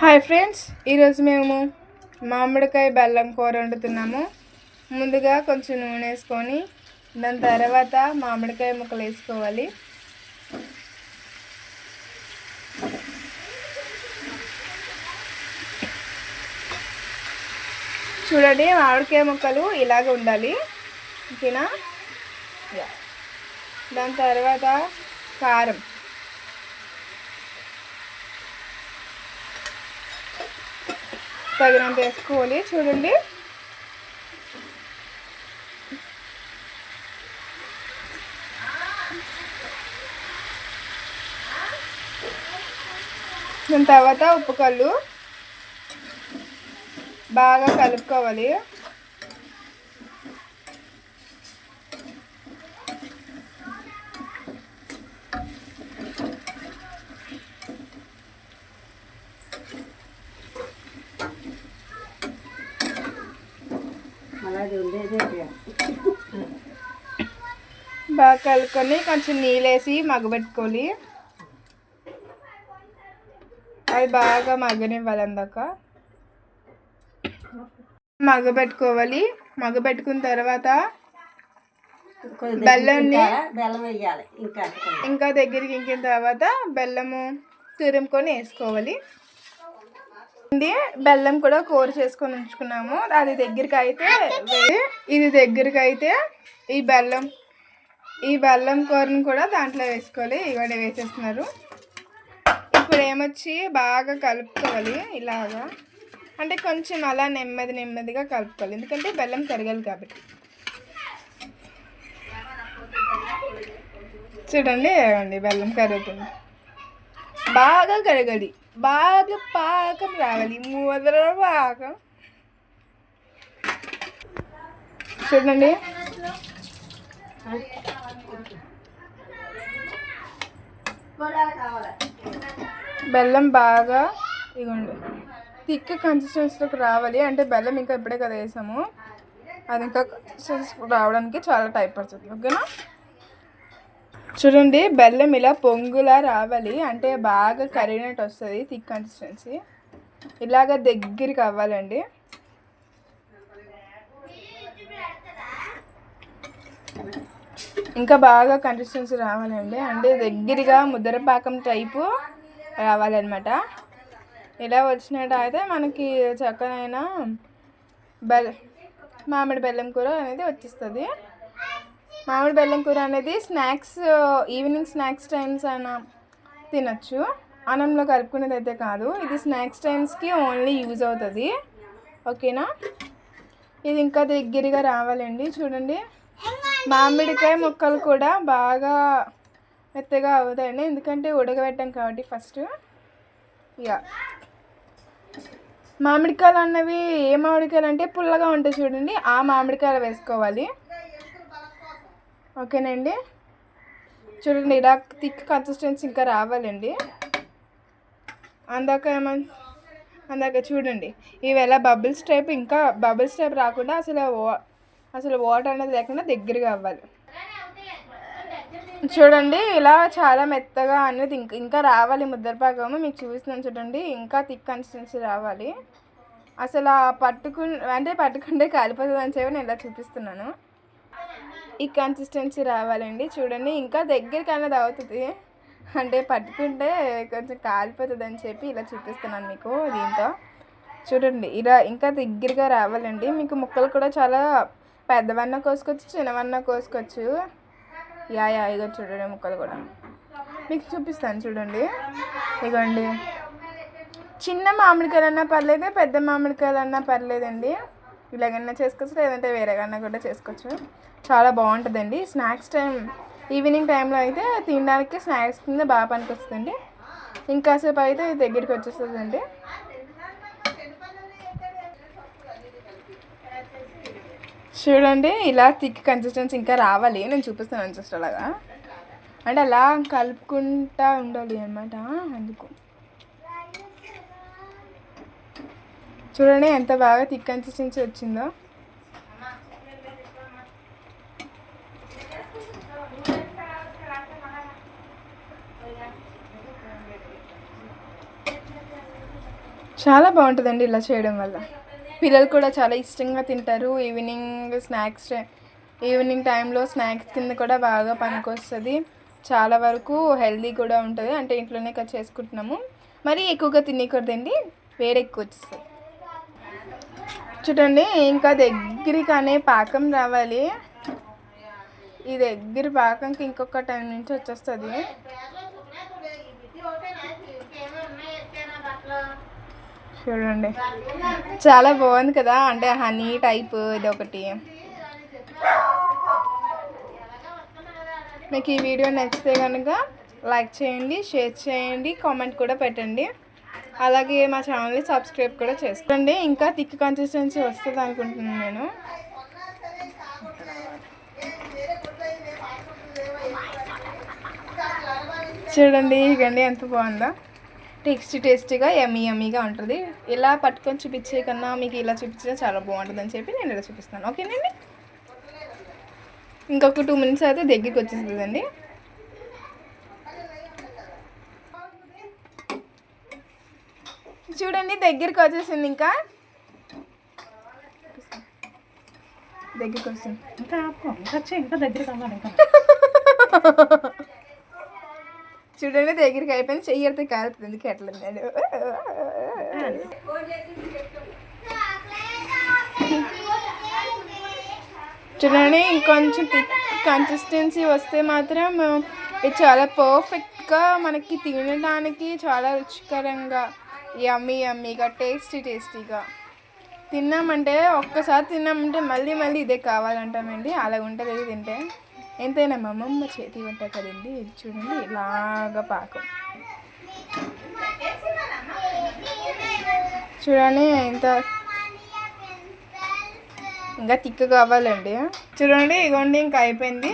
Hi friends ఈరోజు మేము మామిడికాయ బెల్లం కూర వండుతున్నాము. ముందుగా కొంచెం నూనె వేసుకొని దాని తర్వాత మామిడికాయ ముక్కలు వేసుకోవాలి. చూడండి మామిడికాయ ముక్కలు ఇలాగ ఉండాలి. ఓకేనా? దాని తర్వాత కారం. తగినంత వేసుకోవాలి. చూడండి. దాని తర్వాత ఉప్పు కళ్ళు బాగా కలుపుకోవాలి. బాగా కలుపుకొని కొంచెం నీళ్ళేసి మగ్గబెట్టుకోవాలి. అది బాగా మగ్గనివ్వాలి అందాక. మగ్గబెట్టుకోవాలి. మగ్గబెట్టుకున్న తర్వాత ఇంకా బెల్లం వేయాలి. ఇంకా ఇంకా దగ్గరికి ఇంకిన తర్వాత బెల్లము తురుముకొని వేసుకోవాలి. ఇది బెల్లం కూడా కూర చేసుకొని ఉంచుకున్నాము. అది దగ్గరికి అయితే ఇది దగ్గరికి అయితే ఈ బెల్లం ఈ బెల్లం కూరను కూడా దాంట్లో వేసుకోవాలి. ఇవాడ వేసేస్తున్నారు. ఇప్పుడు ఏమొచ్చి బాగా కలుపుకోవాలి ఇలాగా. అంటే కొంచెం అలా నెమ్మది నెమ్మదిగా కలుపుకోవాలి. ఎందుకంటే బెల్లం కరగాలి కాబట్టి. చూడండి ఏమండి బెల్లం కరుగుతుంది. బాగా కడగాలి బాగా పాకం రావాలి ముద్ర పాకం చూడండి బెల్లం బాగా ఇగోండి థిక్ కన్సిస్టెన్సీలోకి రావాలి అంటే బెల్లం ఇంకా ఇప్పుడే కదా వేసాము అది ఇంకా రావడానికి చాలా టైం పడుతుంది ఓకేనా చూడండి బెల్లం ఇలా పొంగులా రావాలి. అంటే బాగా కరిగినట్టు వస్తుంది థిక్ కన్సిస్టెన్సీ ఇలాగ దగ్గరికి అవ్వాలండి. ఇంకా బాగా కన్సిస్టెన్సీ రావాలండి. అంటే దగ్గరగా ముద్దరపాకం టైపు రావాలన్నమాట. ఇలా వచ్చినట్టయితే మనకి చక్కనైన బెల్ మామిడి బెల్లం కూర అనేది వచ్చేస్తుంది. మామిడి బెల్లం కూర అనేది స్నాక్స్ ఈవినింగ్ స్నాక్స్ టైమ్స్ అయినా తినచ్చు. అన్నంలో కలుపుకునేది అయితే కాదు. ఇది స్నాక్స్ టైమ్స్కి ఓన్లీ యూజ్ అవుతుంది. ఓకేనా? ఇది ఇంకా దగ్గరగా రావాలండి. చూడండి. మామిడికాయ ముక్కలు కూడా బాగా మెత్తగా అవుతాయండి. ఎందుకంటే ఉడకబెట్టాం కాబట్టి ఫస్ట్ ఇక మామిడికాయలు అన్నవి ఏ మామిడికాయలు అంటే పుల్లగా ఉంటాయి చూడండి. ఆ మామిడికాయలు వేసుకోవాలి. ఓకేనండి. చూడండి ఇలా థిక్ కన్సిస్టెన్సీ ఇంకా రావాలండి. అందాక ఏమన్ అందాక చూడండి ఇవి ఎలా బబుల్స్ టైప్ ఇంకా బబుల్స్ టైప్ రాకుండా అసలు వా- అసలు వాటర్ అనేది లేకుండా దగ్గరగా అవ్వాలి. చూడండి ఇలా చాలా మెత్తగా అనేది ఇంకా ఇంకా రావాలి ముద్దరపాకము మీకు చూపిస్తున్నాను చూడండి ఇంకా థిక్ కన్సిస్టెన్సీ రావాలి. అసలు ఆ పట్టుకు అంటే పట్టుకుంటే కాలిపోతుంది అని చెప్పి నేను ఇలా చూపిస్తున్నాను. ఈ కన్సిస్టెన్సీ రావాలండి. చూడండి ఇంకా దగ్గరికి అన్నది అవుతుంది అంటే పట్టుకుంటే కొంచెం కాలిపోతుంది అని చెప్పి ఇలా చూపిస్తున్నాను మీకు దీంతో. చూడండి ఇలా ఇంకా దగ్గరగా రావాలండి. మీకు ముక్కలు కూడా చాలా పెద్దవన్న కోసుకోవచ్చు చిన్నవన్న కోసుకోవచ్చు. యా యా ఇగో చూడండి ముక్కలు కూడా. మీకు చూపిస్తాను చూడండి. ఇగోండి. చిన్న మామిడికాయలన్నా పర్లేదు పెద్ద మామిడికాయలు అన్నా పర్లేదండి. ఇలాగన్నా చేసుకోవచ్చు లేదంటే వేరేగన్నా కూడా చేసుకోవచ్చు? చాలా బాగుంటుందండి. స్నాక్స్ టైం ఈవినింగ్ టైంలో అయితే తినడానికి స్నాక్స్ కింద బాగా పనికి ఇంకాసేపు అయితే దగ్గరికి వచ్చేస్తుందండి. చూడండి ఇలా థిక్ కన్సిస్టెన్సీ ఇంకా రావాలి. నేను చూపిస్తాను జస్ట్ అలాగా అంటే అలా కలుపుకుంటా ఉండాలి అనమాట అందుకు. చూడండి ఎంత బాగా థిక్ కన్సిస్టెన్సీ వచ్చిందో. చాలా బాగుంటుందండి ఇలా చేయడం వల్ల. పిల్లలు కూడా చాలా ఇష్టంగా తింటారు. ఈవినింగ్ స్నాక్స్ ఈవినింగ్ టైంలో స్నాక్స్ కింద కూడా బాగా పనికొస్తుంది. చాలా వరకు హెల్దీ కూడా ఉంటుంది. అంటే ఇంట్లోనే కట్ చేసుకుంటున్నాము. మరి ఎక్కువగా తినకూడదండి వేరే ఎక్కువ వచ్చేస్తుంది. చూడండి ఇంకా దగ్గరికనే పాకం రావాలి. ఈ దగ్గర పాకంకి ఇంకొక టైం నుంచి వచ్చేస్తుంది. చూడండి. చాలా బాగుంది కదా అంటే హనీ టైప్ ఇది ఒకటి మీకు ఈ వీడియో నచ్చితే కనుక లైక్ చేయండి షేర్ చేయండి కామెంట్ కూడా పెట్టండి. అలాగే మా ఛానల్ని సబ్స్క్రైబ్ కూడా చేసుకోండి. ఇంకా థిక్ కన్సిస్టెన్సీ వస్తుంది అనుకుంటున్నాను నేను. చూడండి ఇగండి ఎంత బాగుందో. టేస్టీ టేస్టీగా ఎమ్మీ ఎమ్మీగా ఉంటుంది. ఇలా పట్టుకొని చూపించే కన్నా మీకు ఇలా చూపించినా చాలా బాగుంటుంది అని చెప్పి నేను ఇలా చూపిస్తాను. ఓకేనండి? ఇంకొక టూ మినిట్స్ అయితే దగ్గరికి వచ్చేస్తుందండి. చూడండి దగ్గరికి వచ్చేసింది ఇంకా. దగ్గరికి వస్తుంది. ఇంకా. ఇంకా చెయ్యి, ఇంకా దగ్గర కావాలి ఇంకా. చూడండి దగ్గరికి అయిపోయింది. చెయ్యడితే కాలుతుంది. ఎందుకు ఎట్లా చూడండి ఇంకొంచెం థిక్ కన్సిస్టెన్సీ వస్తే మాత్రం ఇది చాలా పర్ఫెక్ట్గా మనకి తినడానికి చాలా రుచికరంగా యమ్మీ యమ్మీగా టేస్టీ టేస్టీగా తిన్నామంటే ఒక్కసారి తిన్నామంటే మళ్ళీ మళ్ళీ ఇదే కావాలంటామండి. అలా ఉంటుంది ఇది తింటే. ఎంతైనా మా అమ్మమ్మ చేతి వంట కదండి ఇది చూడండి ఇలాగా పాకం. చూడండి ఎంత ఇంకా తిక్క కావాలండి. చూడండి ఇగోండి ఇంకా అయిపోయింది.